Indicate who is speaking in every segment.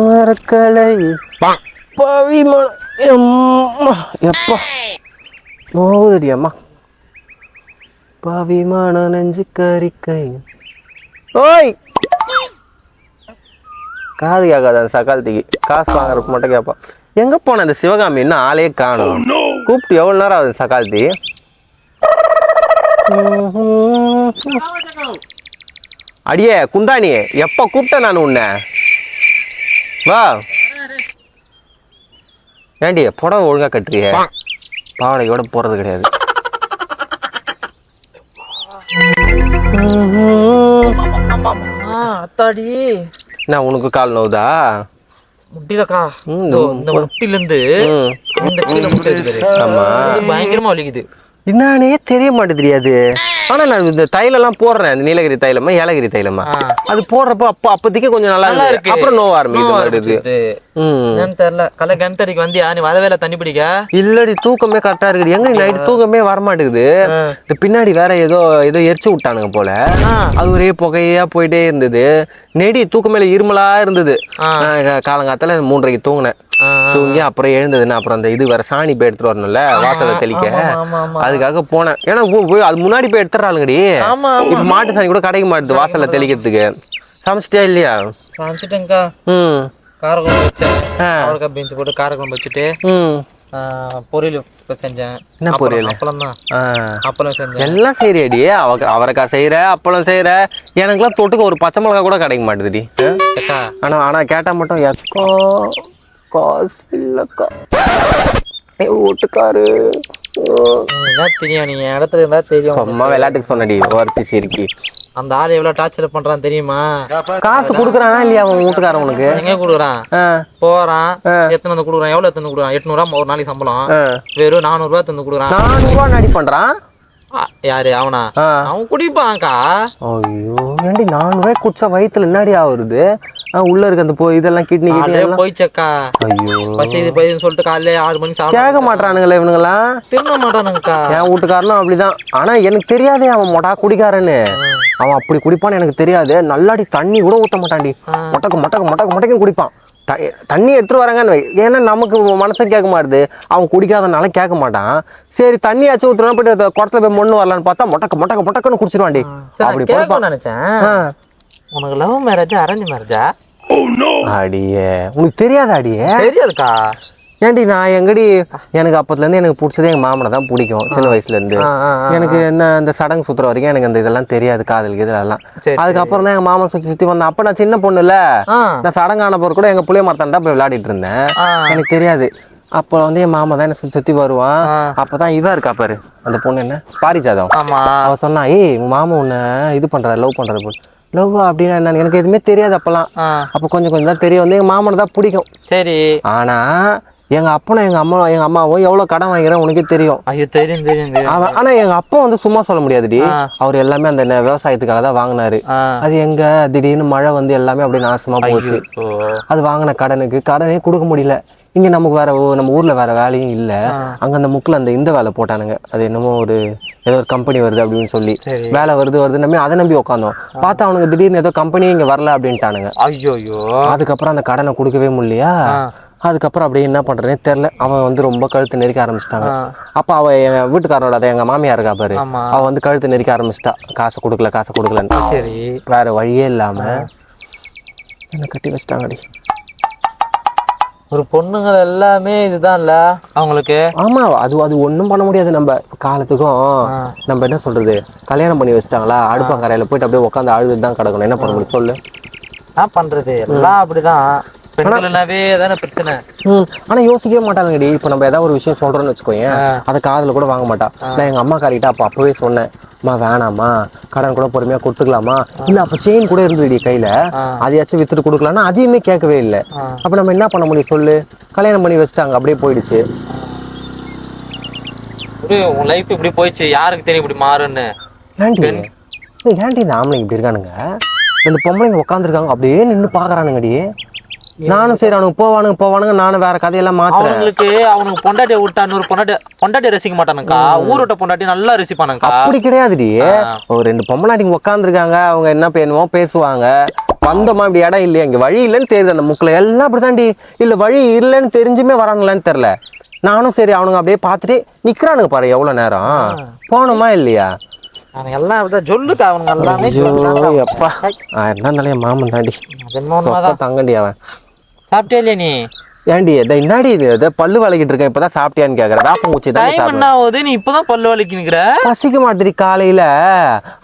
Speaker 1: மரக்கலை பவிமா எம்மா எப்பா? போகுதுடி அம்மா பவிமான நெஞ்சு கறிக்கை ஓய்! காது கேட்காது அந்த சக்காலத்துக்கு காசு வாங்குறதுக்கு மட்டும் கேட்பா. எங்க போன அந்த சிவகாமி? இன்னும் ஆளே காணும். கூப்பிட்டு எவ்வளவு நேரம் ஆகுது சக்காலத்தி அடியே குந்தாணி எப்ப கூப்பிட்டேன் நான் உன்னை? வா. ஏண்டி புடவை ஒழுங்கா கட்டுறிய? பாவடையோட போறது கிடையாது.
Speaker 2: அத்தாடி.
Speaker 1: என்ன உனக்கு கால் நோவுதா?
Speaker 2: முட்டிலக்கா
Speaker 1: ம்,
Speaker 2: இதோ இந்த முட்டில இருந்து
Speaker 1: ம்.
Speaker 2: இந்த கீழே முட்டை இருக்குது
Speaker 1: ஆமா.
Speaker 2: இது பயங்கரமா வலிக்குது.
Speaker 1: என்னன்னே தெரிய மாட்டேது அது. ஆனா நான் இந்த தைலம்லாம் போடுறேன் இந்த நீலகிரி தைலமா ஏலகிரி தைலமா. அது போடுறப்ப அப்போ அப்போதைக்கு கொஞ்சம் நல்லா இருக்கு. அப்புறம் நோவ ஆரம்பிக்குது
Speaker 2: என்னன்னு தெரியல. கலை கிணத்தடிக்கு வந்தியா? நீ வரவேல தண்ணி பிடிக்க?
Speaker 1: இல்லடி தூக்கமே கரெக்டா இருக்குது எங்க நைட்டு தூக்கமே வர மாட்டேங்குது. இந்த பின்னாடி வேற ஏதோ ஏதோ எரிச்சு விட்டானுங்க போல. அது ஒரே புகையா போயிட்டே இருந்தது. நெடி தூக்கமேல இருமலா இருந்தது. காலங்காத்தால மூன்றரைக்கு தூங்கினேன். தூங்கி அப்புறம் எழுந்ததுன்னு அப்புறம் அந்த இது வேற சாணி போய் எடுத்துட்டு வரணும்ல வாசலை தெளிக்க. அதுக்காக போனேன். ஏன்னா அது முன்னாடி போய் எடுத்துறாளுங்கடி இப்ப மாட்டு சாணி கூட கிடைக்க மாட்டுது வாசல்ல தெளிக்கிறதுக்கு. சமைச்சிட்டியா இல்லையா?
Speaker 2: சமைச்சிட்டேங்க்கா
Speaker 1: ம்.
Speaker 2: காரக்குழம்பு வச்சேன். அவரைக்காய் பீன்ஸ் போட்டு காரக்குழம்பு வச்சுட்டு
Speaker 1: ம்.
Speaker 2: ஆ, பொரியல் இப்ப செஞ்சேன்.
Speaker 1: என்ன பொரியல்?
Speaker 2: அப்பளம் தான் அப்பளம் செஞ்சேன்.
Speaker 1: எல்லாம் செய்யறடி அவ அவரைக்காய் செய்யற அப்பளம் செய்யற எனக்குலாம் தொட்டுக்க ஒரு பச்சை மிளகா கூட கிடைக்க மாட்டுதுடி. ஆ?
Speaker 2: அக்கா
Speaker 1: ஆனா ஆனா கேட்டா மட்டும் எக்கோ காசு இல்லக்கா. ஏய், வீட்டுக்காரு ஓ.
Speaker 2: என்ன தெரியும் நீ என் இடத்துல இருந்தா தெரியும்
Speaker 1: சும்மா விளையாட்டுக்கு சொன்னடி ஒருத்தி சிரிக்கி.
Speaker 2: அந்த ஆள் எவ்வளவு டார்ச்சர் பண்றான் தெரியுமா?
Speaker 1: காசு கொடுக்குறானா இல்லையா அவன் வீட்டுக்காரன் உனக்கு?
Speaker 2: எங்க கொடுக்குறான்? போறான் எத்தனை வந்து கொடுக்குறான்? எவ்வளவு எத்தனை கொடுக்குறான்? எட்நூறுவா ஒரு நாளைக்கு சம்பளம். வெறும் நானூறு ரூபா தந்து கொடுக்குறான்.
Speaker 1: நானூறுவா நடி பண்றான்?
Speaker 2: யாரு அவனா. அவன் குடிப்பான்க்கா.
Speaker 1: ஐயோ ஏண்டி நானூறுவாய் குடிச்சா வயித்துல என்னடி ஆகுறது ஆ, உள்ள இருக்க அந்த போ- இதெல்லாம் கிட்னி கிட்னி எல்லாம்.
Speaker 2: போயிச்சக்கா.
Speaker 1: ஐயோ.
Speaker 2: பசிது பசிதுன்னு சொல்லிட்டு காலையில ஆறு மணி சாப்பிட
Speaker 1: கேட்க மாட்டானுங்களே இவனுங்களாம்
Speaker 2: திரும்ப மாட்டானுங்கக்கா.
Speaker 1: என் வீட்டுக்காரனும் அப்படிதான். ஆனா எனக்கு தெரியாதே அவன் மொட்டா குடிக்காரன்னு. அவன் அப்படி குடிப்பான்னு எனக்கு தெரியாது. நல்லாடி தண்ணி கூட ஊத்த மாட்டான்டி. மொட்டக்கு மொட்டக்கு மொட்டக்கு மொட்டைக்கும் குடிப்பான். தண்ணி எடுத்துட்டு வராங்கன்னு. ஏன்னா நமக்கு மனசு கேட்க மாட்டுது. அவன் குடிக்காதனால கேட்க மாட்டான். சரி தண்ணியாச்சும் ஊத்துனா போயிட்டு குடத்துல போய் மண்ணு வரலான்னு பார்த்தா மொட்டக்கு மொட்டக்கு மொட்டக்குன்னு குடிச்சிருவான்டி.
Speaker 2: சரி
Speaker 1: அப்படி
Speaker 2: நினைச்சேன். உனக்கு லவ் மேரேஜா அரேஞ்ச் மேரேஜா
Speaker 1: அடியே. உனக்கு தெரியாதா அடியே?
Speaker 2: தெரியாதுக்கா.
Speaker 1: ஏன்டி நான் எங்கடி எனக்கு அப்பத்துல இருந்து எனக்கு பிடிச்சதே எங்க மாமனை தான் பிடிக்கும் சின்ன வயசுல இருந்து
Speaker 2: ஆ, ஆ, ஆ.
Speaker 1: எனக்கு என்ன இந்த சடங்கு சுத்துற வரைக்கும் எனக்கு அந்த இதெல்லாம் தெரியாது காதல் இதெல்லாம் அதுக்கப்புறம் தான் எங்க மாமன் சுத்தி சுத்தி வந்தேன். அப்ப நான் சின்ன பொண்ணுல
Speaker 2: ஆ.
Speaker 1: நான் சடங்கான போற கூட எங்க புளிய மரத்தாண்டா போய் விளையாடிட்டு இருந்தேன். எனக்கு தெரியாது. அப்போ வந்து என் மாமா தான் என்ன சுத்தி சுத்தி வருவான்.
Speaker 2: ஆ.
Speaker 1: அப்பதான் இவ இருக்கா பாரு. அந்த பொண்ணு என்ன? பாரிஜாதம்.
Speaker 2: ஆமா.
Speaker 1: அவ சொன்னா ஏய் மாமா உன்னை இது பண்றாரு லவ் பண்றாரு லவ் அப்படின்னா என்ன எனக்கு எதுவுமே தெரியாது அப்பெல்லாம். அப்போ கொஞ்சம் கொஞ்சம் தான் தெரியும். வந்து எங்க மாமனை தான் பிடிக்கும்.
Speaker 2: சரி.
Speaker 1: ஆனா எங்க அப்பனும் எங்க அம்மா எங்க அம்மாவும் எவ்வளவு கடன் வாங்கிறேன் உனக்கே தெரியும்.
Speaker 2: ஐயோ தெரியும் தெரியும்
Speaker 1: அவன் ஆனா எங்க அப்பா வந்து சும்மா சொல்ல முடியாதுடி. அவர் எல்லாமே அந்த விவசாயத்துக்காக தான் வாங்கினாரு. அது எங்க? திடீர்னு மழை வந்து எல்லாமே அப்படியே நாசமா போச்சு. அது வாங்கின கடனுக்கு கடனே கொடுக்க முடியல. இங்க நமக்கு வேற நம்ம ஊர்ல வேற வேலையும் இல்ல. அங்க அந்த முக்குல அந்த இந்த வேலை போட்டானுங்க. அது என்னமோ ஒரு ஏதோ ஒரு கம்பெனி வருது அப்படின்னு சொல்லி. வேலை வருது வருது நம்பி அதை நம்பி உட்காந்தோம் பார்த்தா அவனுக்கு திடீர்னு ஏதோ கம்பெனியே இங்க வரல அப்படின்ட்டானுங்க.
Speaker 2: ஐயோ
Speaker 1: அதுக்கப்புறம் அந்த கடனை கொடுக்கவே முடியலையா. அதுக்கப்புறம் அப்படியே என்ன பண்றதுனே தெரியல. அவன் வந்து ரொம்ப கழுத்து நெரிக்க ஆரம்பிச்சிட்டாங்க. அப்ப அவ என் வீட்டுக்காரனோட அதை எங்க மாமியார் இருக்கா பாரு.
Speaker 2: ஆமா.
Speaker 1: அவ வந்து கழுத்து நெரிக்க ஆரம்பிச்சிட்டா. காசு கொடுக்கல காசு கொடுக்கலன்னு.
Speaker 2: சரி.
Speaker 1: வேற வழியே இல்லாம என்ன கட்டி வச்சிட்டாங்கடி.
Speaker 2: ஒரு பொண்ணுங்க எல்லாமே இதுதான்ல அவங்களுக்கு?
Speaker 1: ஆமா அது அது ஒண்ணும் பண்ண முடியாது. நம்ம காலத்துக்கும். நம்ம என்ன சொல்றது? கல்யாணம் பண்ணி வச்சிட்டாங்களா? அடுப்பங்கரையில போயிட்டு அப்படியே உட்காந்து அழுதுட்டு தான் கிடக்கணும். என்ன பண்ண முடியும்? சொல்லு.
Speaker 2: என்ன பண்றது? எல்லாம் அப்படிதான். பெண்கள்னாவே தானே பிரச்சனை.
Speaker 1: ம் ஆனா யோசிக்கவே மாட்டாங்கடி. இப்போ நம்ம ஏதாவது ஒரு விஷயம் சொல்றோம்னு வச்சுக்கோயேன் அதை காதுல கூட வாங்க மாட்டா. நான் எங்க அம்மா காரிட்ட அப்போ அப்பவே சொன்னேன் அம்மா வேணாம்மா. கடன் கூட பொறுமையா கொடுத்துக்கலாமா? இல்ல அப்ப செயின் கூட இருந்ததுடி கையில. அதையாச்சும் வித்துட்டு கொடுக்கலாம்னா அதையுமே கேட்கவே இல்லை. அப்ப நம்ம என்ன பண்ண முடியும் சொல்லு? கல்யாணம் பண்ணி வச்சுட்டாங்க அப்படியே போயிடுச்சு.
Speaker 2: உன் லைஃப் இப்படி போயிடுச்சு. யாருக்கு தெரியும் இப்படி மாறுன்னு
Speaker 1: ஏன்டி? இந்த ஆம்பளைங்க இப்படி இருக்கானுங்க? ரெண்டு பொம்பளைங்க உட்காந்துருக்காங்க அப்படியே நின்று பாக்குறானுங்கடி. நானும் சரி அவனுக்கு போவானுங்க போவானுங்க நானும் வேற கதையெல்லாம் மாத்துறேன்.
Speaker 2: அவனுங்களுக்கு அவனுக்கு பொண்டாட்டிய விட்டா இன்னொரு பொண்டாட்டி பொண்டாட்டிய ரசிக்க மாட்டானுக்கா ஊர் விட்ட பொண்டாட்டி நல்லா ரசிப்பானுங்கக்கா.
Speaker 1: அப்படி கிடையாதுடி. ஒரு ரெண்டு பொம்பளாட்டிங்க உட்காந்துருக்காங்க அவங்க என்ன பேணுமோ பேசுவாங்க. வந்தோமா இப்படி இடம் இல்லையா? இங்க வழி இல்லைன்னு தெரியுது அந்த முக்கில். எல்லாம் அப்படிதான்டி இல்ல வழி இல்லைன்னு தெரிஞ்சுமே வராங்களான்னு தெரியல நானும் சரி அவனுங்க அப்படியே பார்த்துட்டு நிக்கிறானுங்க பாரு எவ்வளவு நேரம்? போனோமா இல்லையா?
Speaker 2: எல்லாம் அப்படிதான் சொல்லுக்கா அவனுங்க எல்லாமே
Speaker 1: தான் தலைய மாமன் தாண்டி தங்கண்டி அவன்.
Speaker 2: சாப்பிட்டே இல்லையா நீ?
Speaker 1: ஏன்டி இதை என்னடி இது? இதை பல்லு வளைக்கிட்டு இருக்கேன். இப்பதான் சாப்பிட்டியான்னு கேக்குறேன். வேப்பம் குச்சி தான்
Speaker 2: டைம் என்ன ஆகுது நீ இப்பதான் பல்லு வலிக்கு நிக்கிற
Speaker 1: பசிக்க மாட்டேது காலையில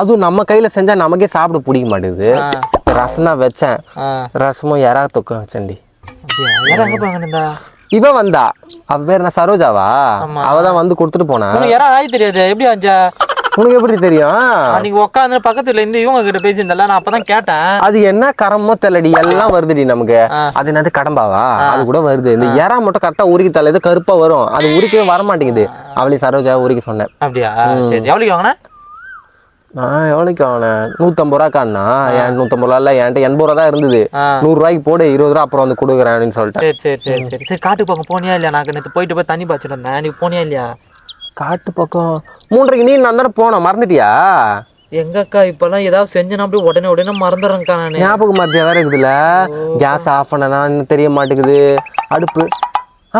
Speaker 1: அதுவும் நம்ம கையில செஞ்சா நமக்கே சாப்பிட பிடிக்க மாட்டேங்குது. ரசம் தான் வச்சேன்.
Speaker 2: ஆ,
Speaker 1: ரசமும் எறா தொக்கம் வச்சேன்டி.
Speaker 2: அப்படியா? யாரும்
Speaker 1: இவ வந்தா. அவ பேர் என்ன சரோஜாவா? அவ தான் வந்து கொடுத்துட்டு போனா.
Speaker 2: உனக்கு யாரும் ஆய் தெரியாது? எப்படி ஆச்சா?
Speaker 1: உனக்கு எப்படி தெரியும்?
Speaker 2: அன்னைக்கு உட்காந்து பக்கத்துல இருந்து இவங்க கிட்ட பேசியிருந்தல நான் அப்பதான் கேட்டேன்.
Speaker 1: அது என்ன கரமோ தெரியலடி எல்லாம் வருதுடி நமக்கு. அது என்னது கடம்பாவா? அது கூட வருது. இந்த எறா மட்டும் கரெக்டா உருக்கி தலை இது கருப்பா வரும். அது உரிக்கவே வர மாட்டேங்குது அவளையும் சரோஜா உரிக்க சொன்னேன்.
Speaker 2: அப்படியா? சரி. எவ்வளவு வாங்கின?
Speaker 1: நான் எவ்வளோக்கு அவனேன் நூற்றம்பது ரூபா காணா என் நூற்றம்பது ரூபா இல்லை என்கிட்ட எண்பது ரூபா தான் இருந்தது. நூறு ரூபாய்க்கு போடு இருபது ரூபா அப்புறம் வந்து கொடுக்குறேன் அப்படின்னு சொல்லிட்டேன்.
Speaker 2: சரி சரி சரி சரி. சரி காட்டு பக்கம் போனியா இல்லையா? நான் நேற்று போயிட்டு போய் தண்ணி பாய்ச்சிட்டு இருந்தேன் நீ போனியா இல்லையா?
Speaker 1: காட்டு பக்கம். மூன்றரைக்கு நீ நான் தானே போனேன் மறந்துட்டியா?
Speaker 2: எங்கக்கா இப்பெல்லாம் ஏதாவது செஞ்சேன்னா அப்படியே உடனே உடனே மறந்துடுறேன்க்கா நானு.
Speaker 1: ஞாபகம் மத்தியா வேற இருக்குதுல்ல? கேஸ் ஆஃப் பண்ணனா இன்னும் தெரிய மாட்டேங்குது. அடுப்பு.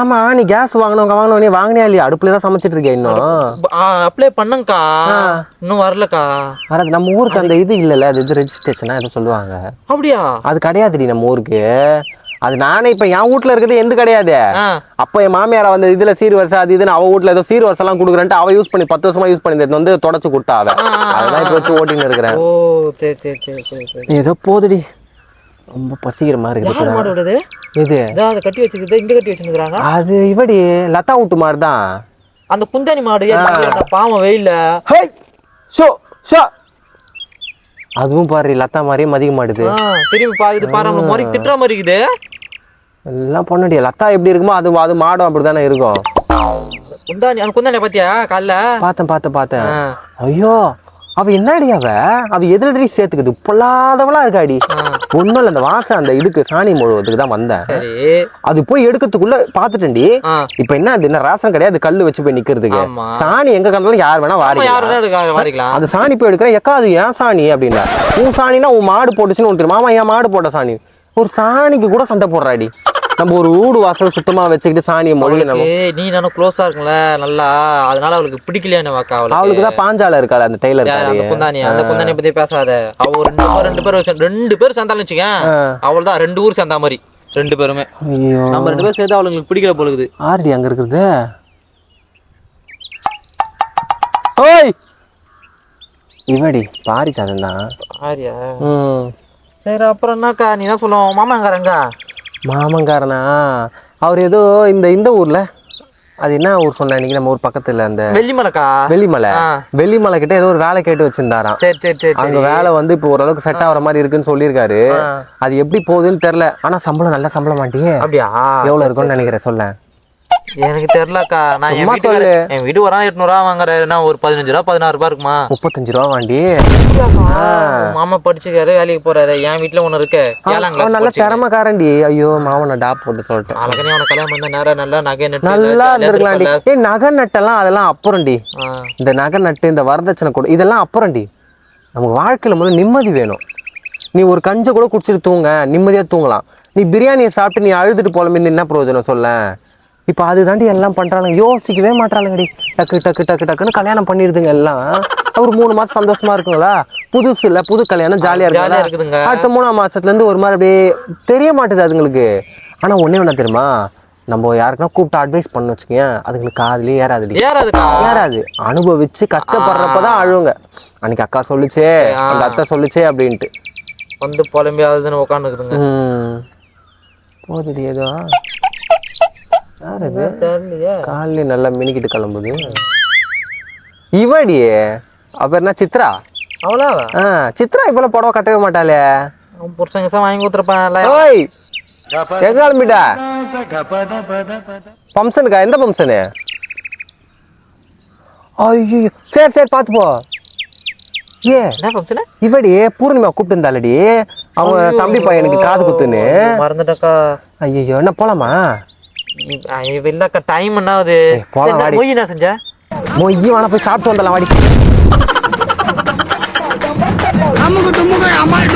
Speaker 1: ஆமா நீ கேஸ் வாங்கினவங்க வாங்கினவனே வாங்கினியா இல்லையா? அடுப்புல தான் சமைச்சிட்டு இருக்கியா இன்னும்?
Speaker 2: அப்ளை பண்ணங்கக்கா இன்னும் வரலக்கா.
Speaker 1: வராது நம்ம ஊருக்கு அந்த இது இல்லைல்ல அது இது ரெஜிஸ்ட்ரேஷனா எதுவும் சொல்லுவாங்க.
Speaker 2: அப்படியா?
Speaker 1: அது கிடையாதுடி நம்ம ஊருக்கு. அது நானே இப்ப என் வீட்ல இருக்கிறது எந்த கிடையாது. அப்ப என் மாமியார வந்து இதுல சீர் வருஷம் அது இதுன்னு அவ வீட்ல ஏதோ சீர் வருஷம் எல்லாம் குடுக்குறேன்ட்டு அவ யூஸ் பண்ணி பத்து வருஷமா யூஸ் பண்ணி வந்து தொடச்சு கொடுத்தா அவ. அதெல்லாம் இப்ப வச்சு ஓட்டின்னு இருக்கிறேன்.
Speaker 2: ஓ சரி சரி சரி சரி சரி
Speaker 1: ஏதோ போதுடி. ரொம்ப பசிக்கிற மாதிரி இருக்குது இது.
Speaker 2: அதை கட்டி வச்சுக்கிறது இங்க கட்டி வச்சுக்கிறாங்க
Speaker 1: அது இவடி லதா வீட்டு மாதிரி தான்.
Speaker 2: அந்த குந்தாணி மாடு? பாவம் வெயில்ல?
Speaker 1: ஹே ஷோ ஷோ. அதுவும் பாரு லதா மாதிரியே மதிக்க மாட்டுது.
Speaker 2: திரும்பி பாக்குது பாரு மாதிரி திட்டுற மாதிரி இருக்குது.
Speaker 1: எல்லாம் பொண்ணடி லதா எப்படி இருக்குமோ அது அது மாடும் அப்படிதானே இருக்கும்.
Speaker 2: குந்தாணி அந்த குந்தாணி பாத்தியா காலைல?
Speaker 1: பார்த்தேன் பார்த்தேன் பார்த்தேன். ஐயோ அவ என்னடி அவ? அவ எதிரடி சேர்த்துக்குது? பொல்லாதவளா இருக்காடி. ஒண்ணும் இல்ல அந்த வாசம் அந்த இடுக்கு சாணி முழுவதுக்கு தான் வந்தேன். அது போய் எடுக்கிறதுக்குள்ள பாத்துட்டேன்டி இப்ப என்ன அது? என்ன ராசம் கிடையாது கல்லு வச்சு போய் நிக்கிறதுக்கு. சாணி எங்க கண்டாலும் யார் வேணா வாரி அந்த சாணி போய் எடுக்கிறேன். எக்கா அது ஏன் சாணி அப்படின்னா உன் சாணினா உன் மாடு போட்டுச்சுன்னு ஒன்று. மாமா என் மாடு போட்ட சாணி. ஒரு சாணிக்கு கூட சண்டை போடுறாடி. நம்ம ஒரு வீடு வாசல் சுத்தமா வச்சுக்கிட்டு சாணியை மொழிக நம்ம
Speaker 2: நீ நானும் க்ளோஸா இருக்கும்ல நல்லா அதனால அவளுக்கு பிடிக்கலையானு வாக்கா அவளுக்கு?
Speaker 1: அவளுக்கு தான் பாஞ்சால இருக்காள் அந்த டெய்லர்
Speaker 2: அந்த குந்தாணி? அந்த குந்தாணி பத்தி பேசாத. அவ ரெண்டு பேர் ரெண்டு பேர் ரெண்டு பேர் சேர்ந்தாலும் வச்சுக்க அவள் தான் ரெண்டு ஊர் சேர்ந்தா மாதிரி ரெண்டு பேருமே. நம்ம ரெண்டு பேரும் சேர்த்து அவளுங்களுக்கு பிடிக்கல போலுக்குது
Speaker 1: ஆர்டி அங்க இருக்குது. ஓய்! இவடி பாரிச்சாதன் தான்.
Speaker 2: ஆரியா
Speaker 1: ம்.
Speaker 2: சரி அப்புறம் என்னக்கா? நீ தான் சொல்லுவோம் மாமாங்காரங்க
Speaker 1: மாமங்காரனா? அவர் ஏதோ இந்த இந்த ஊர்ல? அது என்ன ஊர் சொன்ன இன்னைக்கு நம்ம ஊர் பக்கத்துல அந்த
Speaker 2: வெள்ளிமலைக்கா?
Speaker 1: வெள்ளிமலை. வெள்ளிமலை கிட்ட ஏதோ ஒரு வேலை கேட்டு வச்சிருந்தாராம்.
Speaker 2: சரி சரி சரி
Speaker 1: அங்க வேலை வந்து இப்போ ஓரளவுக்கு செட் ஆகுற மாதிரி இருக்குன்னு சொல்லியிருக்காரு. அது எப்படி போகுதுன்னு தெரியல. ஆனா சம்பளம் நல்ல சம்பளம் மாட்டியே.
Speaker 2: அப்படியா?
Speaker 1: எவ்வளவு இருக்கும்னு நினைக்கிறேன் சொல்ல
Speaker 2: எனக்கு தெரியலக்கா. நான் என்
Speaker 1: சும்மா
Speaker 2: வீட்டுக்கு
Speaker 1: சொல்லு.
Speaker 2: என் வீடு ஒரு எட்நூறுவா வாங்குறேன்னா ஒரு பதினஞ்சு ரூபா பதினாறு ரூபா இருக்குமா?
Speaker 1: முப்பத்தஞ்சு ரூபா வாண்டி.
Speaker 2: மாமா படிச்சுக்காரு வேலைக்கு போறாரு. என் வீட்டுல ஒண்ணு இருக்கு. ஏழாம் கிளாஸ்
Speaker 1: நல்ல திறமைக்காரன்டி. ஐயோ மாவனை டாப் போட்டு சொல்லிட்டேன்.
Speaker 2: அழகனே அவனை கல்யாணம் பண்ண நேரம் நல்லா நகை நட்டு
Speaker 1: நல்லா
Speaker 2: இருந்திருப்பல்ல.
Speaker 1: ஏய் நகை நட்டெல்லாம் அதெல்லாம் அப்புறம்டி. இந்த நகை நட்டு இந்த வரதட்சணை கூட இதெல்லாம் அப்புறம்டி. நமக்கு வாழ்க்கையில முதல்ல நிம்மதி வேணும். நீ ஒரு கஞ்சை கூட குடிச்சிட்டு தூங்க. நிம்மதியா தூங்கலாம். நீ பிரியாணியை சாப்பிட்டு நீ அழுதுட்டு போல மீந்து என்ன பிரயோஜனம் சொல்ல இப்போ அதுதாண்டி எல்லாம் பண்றாங்க யோசிக்கவே மாட்டாளுங்கடி டக்கு டக்கு டக்கு டக்குன்னு கல்யாணம் பண்ணிடுதுங்க எல்லாம். ஒரு மூணு மாசம் சந்தோஷமா இருக்குங்களா? புதுசு இல்ல புது கல்யாணம் ஜாலியா
Speaker 2: ஜாலியா
Speaker 1: இருக்குங்களா?
Speaker 2: இருக்குதுங்க.
Speaker 1: அடுத்த மூணாம் மாசத்துல இருந்து ஒரு மாதிரி அப்படியே தெரிய மாட்டுது அதுங்களுக்கு. ஆனா ஒண்ணே ஒண்ணு தெரியுமா? நம்ம யாருக்குன்னா கூப்பிட்டு அட்வைஸ் பண்ண வச்சுக்கோங்க. அதுங்களுக்கு காதுலயே ஏறாதுடி.
Speaker 2: ஏறாதுக்கா?
Speaker 1: ஏறாது. அனுபவிச்சு கஷ்டப்படுறப்பதான் அழுவுங்க. அன்னைக்கு அக்கா சொல்லுச்சே அந்த அத்தை சொல்லுச்சே அப்படின்ட்டு.
Speaker 2: வந்து புலம்பி அழுதுன்னு உட்காந்துக்குதுங்க.
Speaker 1: போதுடி ஏதோ. யார் இது?
Speaker 2: தெரியலையே.
Speaker 1: காலையில நல்லா மினிக்கிட்டு கிளம்புது. இவடி அவ பேர் என்ன? சித்ரா?
Speaker 2: அவ்வளோ
Speaker 1: ஆ சித்ரா இப்பெல்லாம் புடவை கட்டவே மாட்டாளே.
Speaker 2: அவன் புருஷங்க சார் வாங்கி கொடுத்துருப்பான்
Speaker 1: ஓய் எங்க கிளம்பிட்ட? ஃபங்க்ஷனுக்கா எந்த ஃபங்க்ஷனு ஐயோ சரி சரி பார்த்து போ. ஏ
Speaker 2: என்ன ஃபங்க்ஷனு
Speaker 1: இவடி பூர்ணிமா கூப்பிட்டு இருந்தாலடி அவங்க தம்பி பையனுக்கு காது குத்துன்னு.
Speaker 2: மறந்துட்டக்கா
Speaker 1: ஐயோ என்ன போலாமா?
Speaker 2: இல்லக்கா டைம் என்ன ஆகுது மொய் என்ன செஞ்ச
Speaker 1: மொய் வேணா போய் சாப்பிட்டு வந்துடலாம் வாடி.
Speaker 3: அம்முக்கு தும்முக்கு அம்மாள்